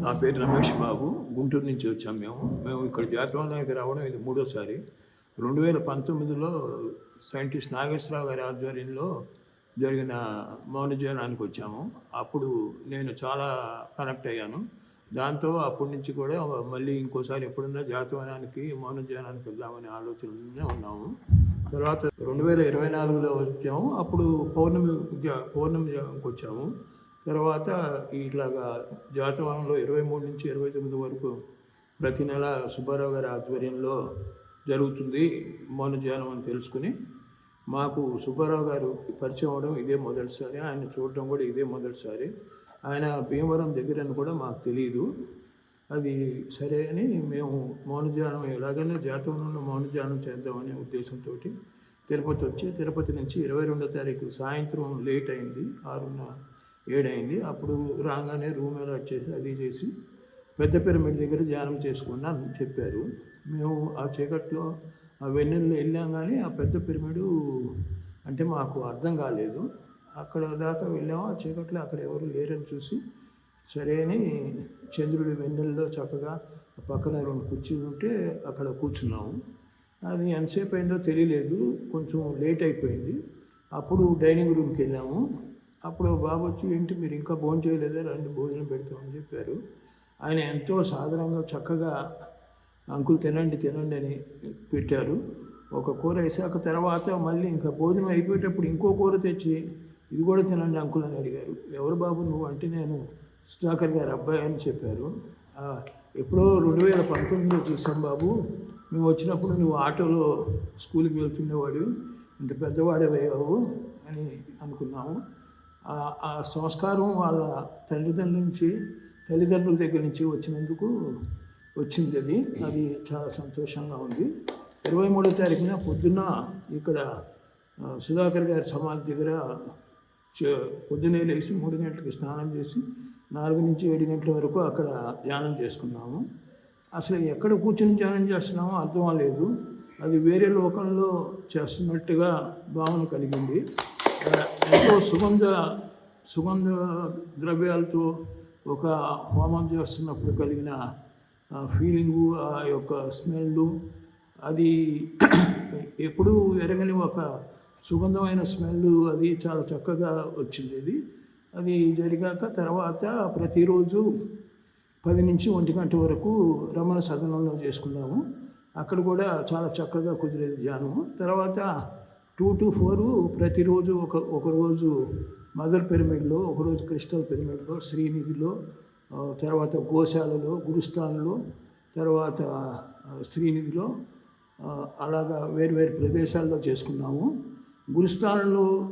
నా పేరు రమేష్ బాబు. గుంటూరు నుంచి వచ్చాం మేము. మేము ఇక్కడ జాతవాలయానికి రావడం ఇది మూడోసారి. రెండు వేల పంతొమ్మిదిలో సైంటిస్ట్ నాగేశ్వరరావు గారి ఆధ్వర్యంలో జరిగిన మౌనజీవనానికి వచ్చాము. అప్పుడు నేను చాలా కనెక్ట్ అయ్యాను. దాంతో అప్పటి నుంచి కూడా మళ్ళీ ఇంకోసారి ఎప్పుడున్నా జాతవనానికి మౌనజీవనానికి వెళ్దామనే ఆలోచనలోనే ఉన్నాము. తర్వాత రెండు వేల ఇరవై నాలుగులో వచ్చాము. అప్పుడు పౌర్ణమి జా- పౌర్ణమి వచ్చాము. తర్వాత ఇట్లాగా జాతవనంలో ఇరవై మూడు నుంచి ఇరవై తొమ్మిది వరకు ప్రతి నెల సుబ్బారావు గారి ఆధ్వర్యంలో జరుగుతుంది మౌనజానం అని తెలుసుకుని మాకు సుబ్బారావు గారు పరిచయం అవడం ఇదే మొదటిసారి ఆయన చూడడం కూడా ఇదే మొదటిసారి. ఆయన భీమవరం దగ్గరని కూడా మాకు తెలియదు అది సరే అని మేము మౌనజానం ఎలాగైనా జాతవనంలో మౌనజానం చేద్దామనే ఉద్దేశంతో తిరుపతి వచ్చి తిరుపతి నుంచి ఇరవై రెండో తారీఖు సాయంత్రం లేట్ అయింది ఆరున్న ఏడైంది. అప్పుడు రాగానే రూమ్ అలాట్ చేసి అది చేసి పెద్ద పిరమిడ్ దగ్గర ధ్యానం చేసుకున్నా అని చెప్పారు. మేము ఆ చీకట్లో ఆ వెన్నెల్లో వెళ్ళాం కానీ ఆ పెద్ద పిరమిడు అంటే మాకు అర్థం కాలేదు. అక్కడ దాకా వెళ్ళాము ఆ చీకట్లో అక్కడ ఎవరు లేరని చూసి సరే అని చంద్రుడి వెన్నెల్లో చక్కగా పక్కన రెండు కుర్చీలు ఉంటే అక్కడ కూర్చున్నాము. అది ఎంతసేపు అయిందో తెలియలేదు. కొంచెం లేట్ అయిపోయింది. అప్పుడు డైనింగ్ రూమ్కి వెళ్ళాము. అప్పుడు బాబు వచ్చి ఏంటి మీరు ఇంకా భోజనం చేయలేదా? రండి భోజనం పెడతామని చెప్పారు. ఆయన ఎంతో సాధారణంగా చక్కగా అంకుల్ తినండి తినండి అని పెట్టారు. ఒక కూర వేసాక తర్వాత మళ్ళీ ఇంకా భోజనం అయిపోయేటప్పుడు ఇంకో కూర తెచ్చి ఇది కూడా తినండి అంకుల్ అని అడిగారు. ఎవరు బాబు నువ్వు? అంటే నేను సుధాకర్ గారు అబ్బాయి అని చెప్పారు. ఎప్పుడో రెండు వేల పంతొమ్మిదిలో చూసాం బాబు. మేము వచ్చినప్పుడు నువ్వు ఆటోలో స్కూల్కి వెళ్తుండేవాడు ఇంత పెద్దవాడే అయ్యావు అని అనుకున్నాము. ఆ- సంస్కారం వాళ్ళ తల్లిదండ్రుల నుంచి తల్లిదండ్రుల దగ్గర నుంచి వచ్చినందుకు వచ్చింది అది. అది చాలా సంతోషంగా ఉంది. ఇరవై మూడో తారీఖున పొద్దున్న ఇక్కడ సుధాకర్ గారి సమాధి దగ్గర చే- పొద్దున్నే లేచి మూడు గంటలకి స్నానం చేసి నాలుగు నుంచి ఏడు గంటల వరకు అక్కడ ధ్యానం చేసుకున్నాము. అసలు ఎక్కడ కూర్చొని ధ్యానం చేస్తున్నామో అర్థం లేదు అది వేరే లోకంలో చేస్తున్నట్టుగా భావన కలిగింది. ఎంతో సుగంధ సుగంధ ద్రవ్యాలతో ఒక హోమం చేస్తున్నప్పుడు కలిగిన ఫీలింగు ఆ యొక్క స్మెల్ అది ఎప్పుడూ ఎరగని ఒక సుగంధమైన స్మెల్ అది చాలా చక్కగా వచ్చింది. అది అది జరిగాక తర్వాత ప్రతిరోజు పది నుంచి ఒంటి గంట వరకు రమణ సదనంలో చేసుకున్నాము. అక్కడ కూడా చాలా చక్కగా కుదిరేది ధ్యానము. తర్వాత టూ టు ఫోర్ ప్రతిరోజు ఒక ఒకరోజు మదర్ పిరమిడ్లో ఒకరోజు క్రిస్టల్ పిరమిడ్లో శ్రీనిధిలో తర్వాత గోశాలలో గురుస్థాన్లో తర్వాత శ్రీనిధిలో అలాగా వేరు ప్రదేశాల్లో చేసుకున్నాము. గురుస్థానంలో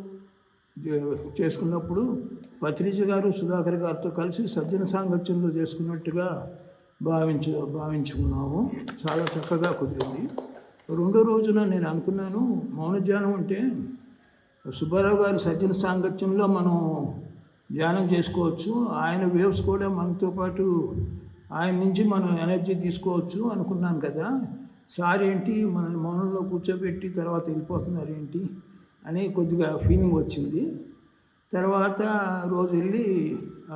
చేసుకున్నప్పుడు పత్రిజ గారు సుధాకర్ గారితో కలిసి సజ్జన సాంగత్యంలో చేసుకున్నట్టుగా భావించ భావించుకున్నాము. చాలా చక్కగా కుదిరింది. రెండో రోజున నేను అనుకున్నాను మౌనధ్యానం అంటే సుబ్బారావు గారి సజ్జన సాంగత్యంలో మనం ధ్యానం చేసుకోవచ్చు. ఆయన వేవ్స్ కూడా మనతో పాటు ఆయన నుంచి మనం ఎనర్జీ తీసుకోవచ్చు అనుకున్నాను కదా. సార్ ఏంటి మనల్ని మౌనంలో కూర్చోబెట్టి తర్వాత వెళ్ళిపోతున్నారు ఏంటి అని కొద్దిగా ఫీలింగ్ వచ్చింది. తర్వాత రోజు వెళ్ళి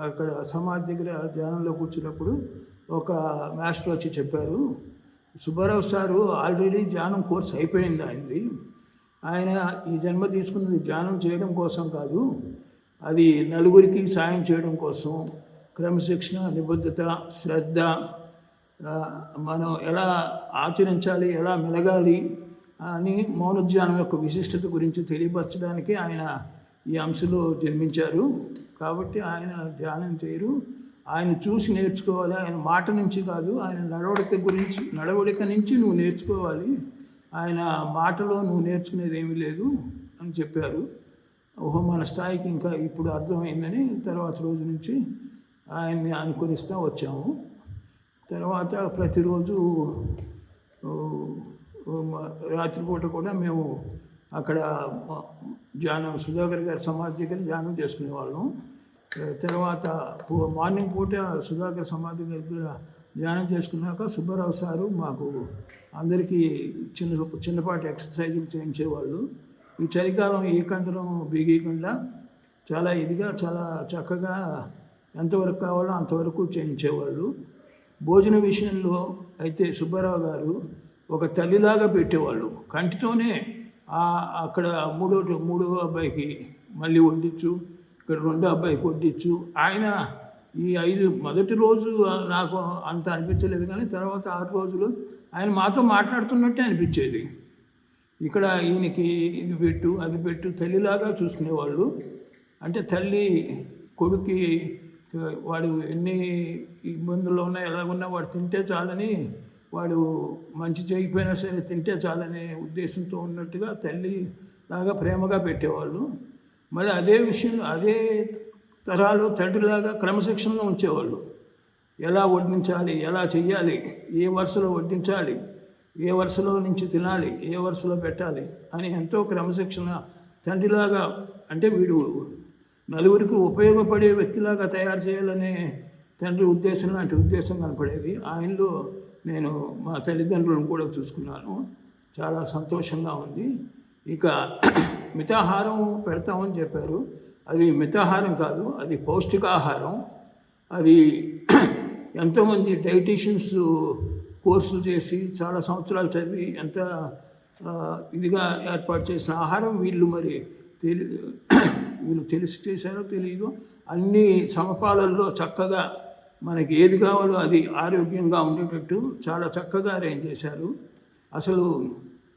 అక్కడ సమాధి దగ్గర ధ్యానంలో కూర్చున్నప్పుడు ఒక మాస్టర్ వచ్చి చెప్పారు సుబ్బారావు సారు ఆల్రెడీ ధ్యానం కోర్స్ అయిపోయింది ఆయనది. ఆయన ఈ జన్మ తీసుకున్నది ధ్యానం చేయడం కోసం కాదు అది నలుగురికి సాయం చేయడం కోసం క్రమశిక్షణ నిబద్ధత శ్రద్ధ మనం ఎలా ఆచరించాలి ఎలా మెలగాలి అని మౌనధ్యానం యొక్క విశిష్టత గురించి తెలియపరచడానికి ఆయన ఈ అంశలో జన్మించారు. కాబట్టి ఆయన ధ్యానం చేయరు. ఆయన చూసి నేర్చుకోవాలి. ఆయన మాట నుంచి కాదు ఆయన నడవడిక గురించి నడవడిక నుంచి నువ్వు నేర్చుకోవాలి. ఆయన మాటలో నువ్వు నేర్చుకునేది ఏమీ లేదు అని చెప్పారు. ఓహో మన స్థాయికి ఇంకా ఇప్పుడు అర్థమైందని తర్వాత రోజు నుంచి ఆయన్ని అనుకరిస్తూ వచ్చాము. తర్వాత ప్రతిరోజు రాత్రిపూట కూడా మేము అక్కడ ధ్యానం సుధాకర్ గారి సమాధి దగ్గర ధ్యానం చేసుకునేవాళ్ళం. తర్వాత మార్నింగ్ పూట సుధాకర్ సమాధి దగ్గర ధ్యానం చేసుకున్నాక సుబ్బారావు సారు మాకు అందరికీ చిన్న చిన్నపాటి ఎక్సర్సైజులు చేయించేవాళ్ళు. ఈ చలికాలం ఏ కంటనం బిగీయకుండా చాలా ఇదిగా చాలా చక్కగా ఎంతవరకు కావాలో అంతవరకు చేయించేవాళ్ళు. భోజన విషయంలో అయితే సుబ్బారావు గారు ఒక తల్లిలాగా పెట్టేవాళ్ళు. కంటితోనే అక్కడ మూడో మూడో అబ్బాయికి మళ్ళీ వండించు ఇక్కడ రెండో అబ్బాయికి కొట్టించు. ఆయన ఈ ఐదు మొదటి రోజు నాకు అంత అనిపించలేదు కానీ తర్వాత ఆరు రోజులు ఆయన మాతో మాట్లాడుతున్నట్టే అనిపించేది. ఇక్కడ ఈయనకి ఇది పెట్టు అది పెట్టు తల్లిలాగా చూసుకునేవాళ్ళు. అంటే తల్లి కొడుక్కి వాడు ఎన్ని ఇబ్బందులు ఉన్నా ఎలాగున్నా వాడు తింటే చాలని వాడు మంచి చేయకపోయినా సరే తింటే చాలనే ఉద్దేశంతో ఉన్నట్టుగా తల్లి లాగా ప్రేమగా పెట్టేవాళ్ళు. మళ్ళీ అదే విషయంలో అదే తరాలు తండ్రిలాగా క్రమశిక్షణలో ఉంచేవాళ్ళు. ఎలా వడ్డించాలి ఎలా చెయ్యాలి ఏ వరుసలో వడ్డించాలి ఏ వరుసలో నుంచి తినాలి ఏ వరుసలో పెట్టాలి అని ఎంతో క్రమశిక్షణ తండ్రిలాగా అంటే వీడు నలుగురికి ఉపయోగపడే వ్యక్తిలాగా తయారు చేయాలనే తండ్రి ఉద్దేశం లాంటి ఉద్దేశం కనపడేది. ఆయనలో నేను మా తల్లిదండ్రులను కూడా చూసుకున్నాను. చాలా సంతోషంగా ఉంది. ఇక మితాహారం పెడతామని చెప్పారు. అది మితాహారం కాదు అది పౌష్టికాహారం. అది ఎంతోమంది డైటీషియన్స్ కోర్సులు చేసి చాలా సంవత్సరాలు చదివి ఎంత ఇదిగా ఏర్పాటు చేసిన ఆహారం వీళ్ళు మరి తెలి వీళ్ళు తెలిసి చేశారో తెలియదు అన్ని సమపాలల్లో చక్కగా మనకి ఏది కావాలో అది ఆరోగ్యంగా ఉండేటట్టు చాలా చక్కగా అరేంజ్ చేశారు. అసలు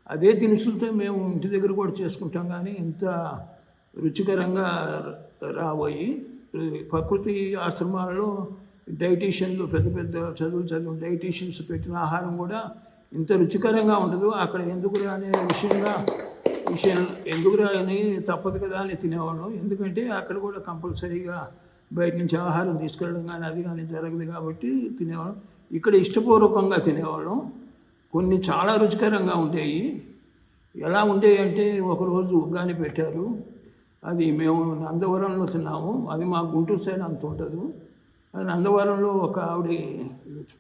అదే దినుసులతో మేము ఇంటి దగ్గర కూడా చేసుకుంటాం కానీ ఇంత రుచికరంగా రాబోయి ప్రకృతి ఆశ్రమాలలో డైటీషియన్లు పెద్ద పెద్ద చదువులు చదివిన డైటీషియన్స్ పెట్టిన ఆహారం కూడా ఇంత రుచికరంగా ఉండదు. అక్కడ ఎందుకురా అనే విషయంగా విషయం ఎందుకురా అని తప్పదు కదా అని తినేవాళ్ళం. ఎందుకంటే అక్కడ కూడా కంపల్సరీగా బయట నుంచి ఆహారం తీసుకెళ్ళడం కానీ అది కానీ జరగదు కాబట్టి తినేవాళ్ళం. ఇక్కడ ఇష్టపూర్వకంగా తినేవాళ్ళం. కొన్ని చాలా రుచికరంగా ఉండేవి ఎలా ఉండేవి అంటే ఒకరోజు ఉగ్గాని పెట్టారు. అది మేము నందవరంలో తిన్నాము. అది మా గుంటూరు సైడ్ అంత ఉండదు. అది నందవరంలో ఒక ఆవిడ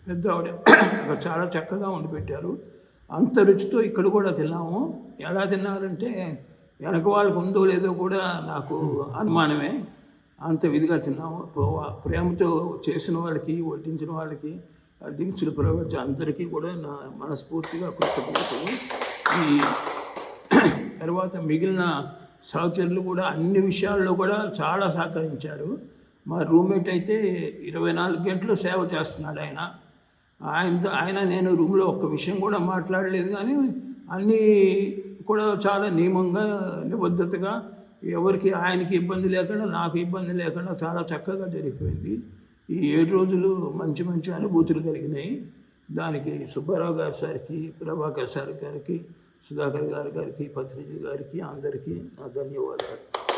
పెద్ద ఆవిడ అక్కడ చాలా చక్కగా వండి పెట్టారు. అంత రుచితో ఇక్కడ కూడా తిన్నాము. ఎలా తిన్నారంటే వెనక వాళ్ళకు ఉందో లేదో కూడా నాకు అనుమానమే. అంత విధిగా తిన్నాము. ప్రేమతో చేసిన వాళ్ళకి వడ్డించిన వాళ్ళకి దినుసులు ప్రవర్తి అందరికీ కూడా నా మనస్ఫూర్తిగా కృతజ్ఞతలు. ఈ తర్వాత మిగిలిన సహచరులు కూడా అన్ని విషయాల్లో కూడా చాలా సహకరించారు. మా రూమ్మేట్ అయితే ఇరవై నాలుగు గంటలు సేవ చేస్తున్నాడు ఆయన. ఆయనతో ఆయన నేను రూమ్లో ఒక్క విషయం కూడా మాట్లాడలేదు కానీ అన్నీ కూడా చాలా నియమంగా నిబద్ధతగా ఎవరికి ఆయనకి ఇబ్బంది లేకుండా నాకు ఇబ్బంది లేకుండా చాలా చక్కగా జరిగిపోయింది. ఈ ఏడు రోజులు మంచి మంచి అనుభూతులు కలిగినాయి. దానికి సుబ్బారావు గారి సార్కి ప్రభాకర్ సార్ గారికి సుధాకర్ గారి గారికి పత్రిజీ గారికి అందరికీ నా ధన్యవాదాలు.